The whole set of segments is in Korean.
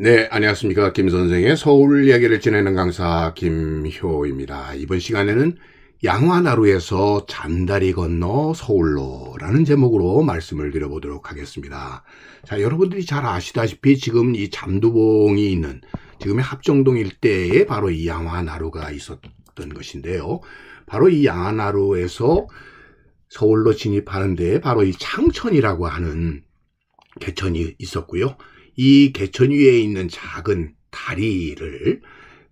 네, 안녕하십니까. 김 선생의 서울 이야기를 지내는 강사 김효입니다. 이번 시간에는 양화나루에서 잔다리 건너 서울로라는 제목으로 말씀을 드려보도록 하겠습니다. 자, 여러분들이 잘 아시다시피 지금 이 잠두봉이 있는 지금의 합정동 일대에 바로 이 양화나루가 있었던 것인데요. 바로 이 양화나루에서 서울로 진입하는 데 바로 이 창천이라고 하는 개천이 있었고요. 이 개천 위에 있는 작은 다리를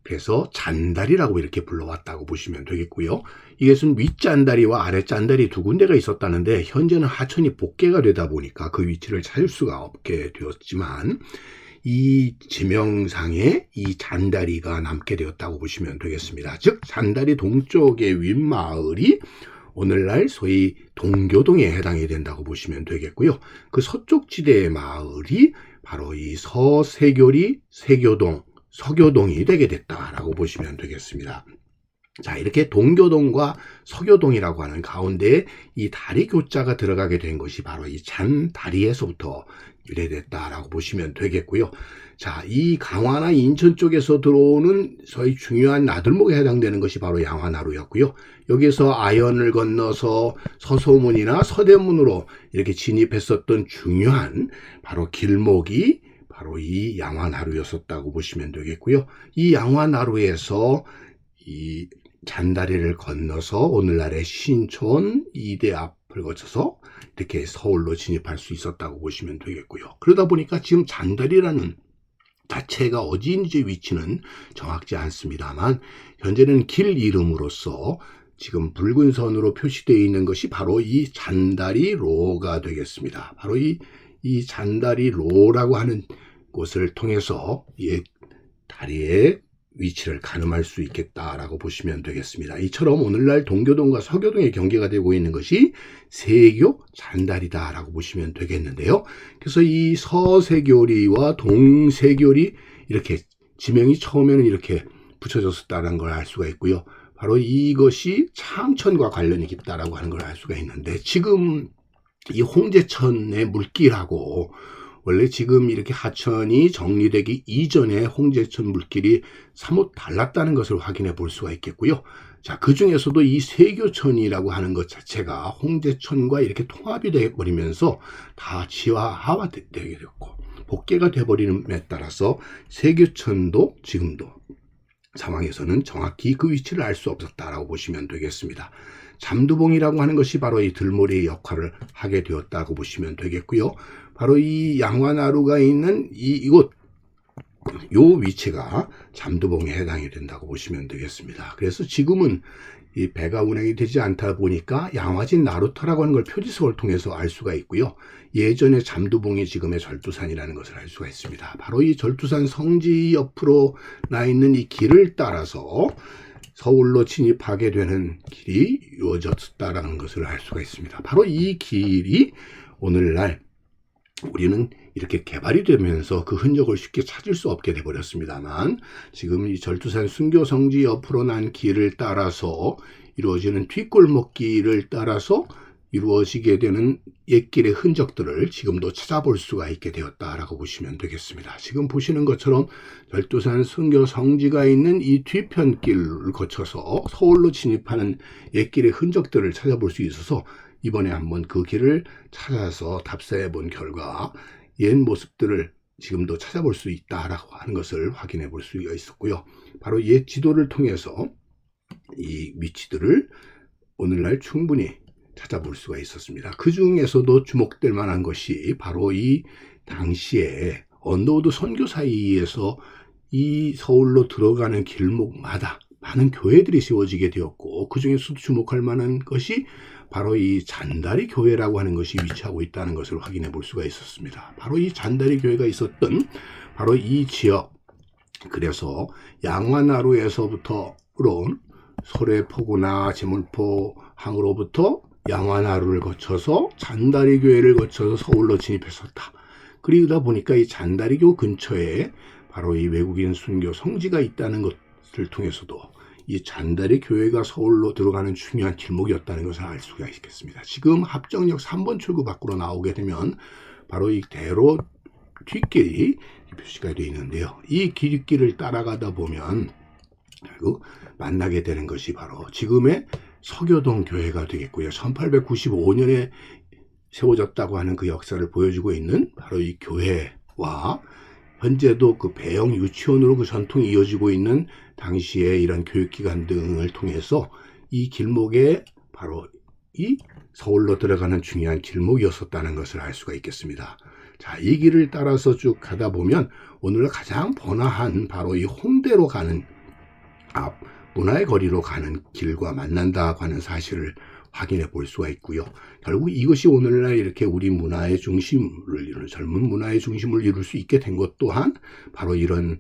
그래서 잔다리라고 이렇게 불러왔다고 보시면 되겠고요. 이것은 윗잔다리와 아랫잔다리 두 군데가 있었다는데 현재는 하천이 복개가 되다 보니까 그 위치를 찾을 수가 없게 되었지만 이 지명상에 이 잔다리가 남게 되었다고 보시면 되겠습니다. 즉 잔다리 동쪽의 윗마을이 오늘날 소위 동교동에 해당이 된다고 보시면 되겠고요. 그 서쪽 지대의 마을이 바로 이 서세교리, 세교동, 서교동이 되게 됐다라고 보시면 되겠습니다. 자, 이렇게 동교동과 서교동이라고 하는 가운데에 이 다리 교자가 들어가게 된 것이 바로 이 잔 다리에서부터 유래됐다라고 보시면 되겠고요. 자, 이 강화나 인천 쪽에서 들어오는 소위 중요한 나들목에 해당되는 것이 바로 양화나루였고요. 여기서 아연을 건너서 서소문이나 서대문으로 이렇게 진입했었던 중요한 바로 길목이 바로 이 양화나루였었다고 보시면 되겠고요. 이 양화나루에서 이 잔다리를 건너서 오늘날의 신촌 이대 앞을 거쳐서 이렇게 서울로 진입할 수 있었다고 보시면 되겠고요. 그러다 보니까 지금 잔다리라는 자체가 어디인지 위치는 정확지 않습니다만 현재는 길 이름으로서 지금 붉은 선으로 표시되어 있는 것이 바로 이 잔다리로가 되겠습니다. 바로 이, 이 잔다리로라고 하는 곳을 통해서 이 다리의 위치를 가늠할 수 있겠다라고 보시면 되겠습니다. 이처럼 오늘날 동교동과 서교동의 경계가 되고 있는 것이 세교 잔다리다라고 보시면 되겠는데요. 그래서 이 서세교리와 동세교리 이렇게 지명이 처음에는 이렇게 붙여졌었다는 걸 알 수가 있고요. 바로 이것이 창천과 관련이 깊다라고 하는 걸 알 수가 있는데 지금 이 홍제천의 물길하고 원래 지금 이렇게 하천이 정리되기 이전에 홍제천 물길이 사뭇 달랐다는 것을 확인해 볼 수가 있겠고요. 자, 그 중에서도 이 세교천이라고 하는 것 자체가 홍제천과 이렇게 통합이 되어버리면서 다 지화화가 되게 됐고, 복개가 되어버리는에 따라서 세교천도 지금도 상황에서는 정확히 그 위치를 알 수 없었다라고 보시면 되겠습니다. 잠두봉이라고 하는 것이 바로 이 들모리의 역할을 하게 되었다고 보시면 되겠고요. 바로 이 양화나루가 있는 이, 이곳 요 위치가 잠두봉에 해당이 된다고 보시면 되겠습니다. 그래서 지금은 이 배가 운행이 되지 않다 보니까 양화진 나루터라고 하는 걸 표지석을 통해서 알 수가 있고요. 예전에 잠두봉이 지금의 절두산이라는 것을 알 수가 있습니다. 바로 이 절두산 성지 옆으로 나 있는 이 길을 따라서 서울로 진입하게 되는 길이 이어졌다라는 것을 알 수가 있습니다. 바로 이 길이 오늘날 우리는 이렇게 개발이 되면서 그 흔적을 쉽게 찾을 수 없게 돼버렸습니다만 지금 이 절두산 순교 성지 옆으로 난 길을 따라서 이루어지는 뒷골목 길을 따라서 이루어지게 되는 옛길의 흔적들을 지금도 찾아볼 수가 있게 되었다라고 보시면 되겠습니다. 지금 보시는 것처럼 절두산 순교 성지가 있는 이 뒤편 길을 거쳐서 서울로 진입하는 옛길의 흔적들을 찾아볼 수 있어서 이번에 한번 그 길을 찾아서 답사해 본 결과 옛 모습들을 지금도 찾아볼 수 있다라고 하는 것을 확인해 볼 수가 있었고요. 바로 옛 지도를 통해서 이 위치들을 오늘날 충분히 찾아볼 수가 있었습니다. 그 중에서도 주목될 만한 것이 바로 이 당시에 언더우드 선교 사이에서 이 서울로 들어가는 길목마다 많은 교회들이 세워지게 되었고 그 중에서도 주목할 만한 것이 바로 이 잔다리 교회라고 하는 것이 위치하고 있다는 것을 확인해 볼 수가 있었습니다. 바로 이 잔다리 교회가 있었던 바로 이 지역 그래서 양화나루에서부터 온 소래포구나 제물포 항으로부터 양화나루를 거쳐서 잔다리 교회를 거쳐서 서울로 진입했었다. 그러다 보니까 이 잔다리교 근처에 바로 이 외국인 순교 성지가 있다는 것을 통해서도 이 잔다리 교회가 서울로 들어가는 중요한 길목이었다는 것을 알 수가 있겠습니다. 지금 합정역 3번 출구 밖으로 나오게 되면 바로 이 대로 뒷길이 표시가 되어 있는데요. 이 길길을 따라가다 보면 결국 만나게 되는 것이 바로 지금의 서교동 교회가 되겠고요. 1895년에 세워졌다고 하는 그 역사를 보여주고 있는 바로 이 교회와 현재도 그 배영 유치원으로 그 전통이 이어지고 있는 당시에 이런 교육기관 등을 통해서 이 길목에 바로 이 서울로 들어가는 중요한 길목이었었다는 것을 알 수가 있겠습니다. 자, 이 길을 따라서 쭉 가다 보면 오늘 가장 번화한 바로 이 홍대로 가는 앞 문화의 거리로 가는 길과 만난다고 하는 사실을 확인해 볼 수가 있고요. 결국 이것이 오늘날 이렇게 우리 문화의 중심을 이루는 젊은 문화의 중심을 이룰 수 있게 된 것 또한 바로 이런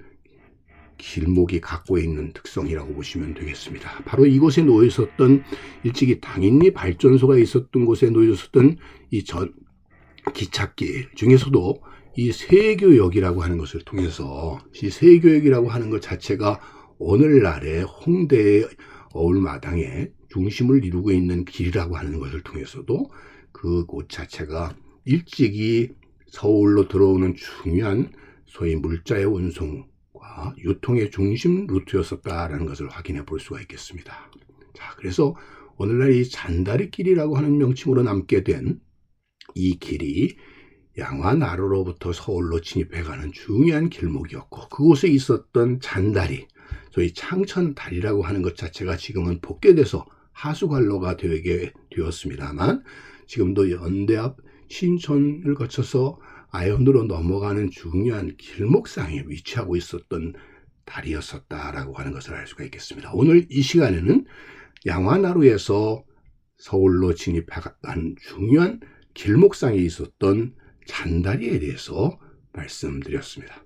길목이 갖고 있는 특성이라고 보시면 되겠습니다. 바로 이곳에 놓여 있었던 일찍이 당인리 발전소가 있었던 곳에 놓여 있었던 이 전 기찻길 중에서도 이 세교역이라고 하는 것을 통해서 이 세교역이라고 하는 것 자체가 오늘날의 홍대의 어울마당의 중심을 이루고 있는 길이라고 하는 것을 통해서도 그곳 자체가 일찍이 서울로 들어오는 중요한 소위 물자의 운송과 유통의 중심 루트였었다라는 것을 확인해 볼 수가 있겠습니다. 자, 그래서 오늘날 이 잔다리 길이라고 하는 명칭으로 남게 된 이 길이 양화나루로부터 서울로 진입해가는 중요한 길목이었고 그곳에 있었던 잔다리, 소위 창천다리라고 하는 것 자체가 지금은 복개돼서 하수관로가 되게 되었습니다만 지금도 연대 앞 신촌을 거쳐서 아현으로 넘어가는 중요한 길목상에 위치하고 있었던 다리였었다라고 하는 것을 알 수가 있겠습니다. 오늘 이 시간에는 양화나루에서 서울로 진입한 중요한 길목상에 있었던 잔다리에 대해서 말씀드렸습니다.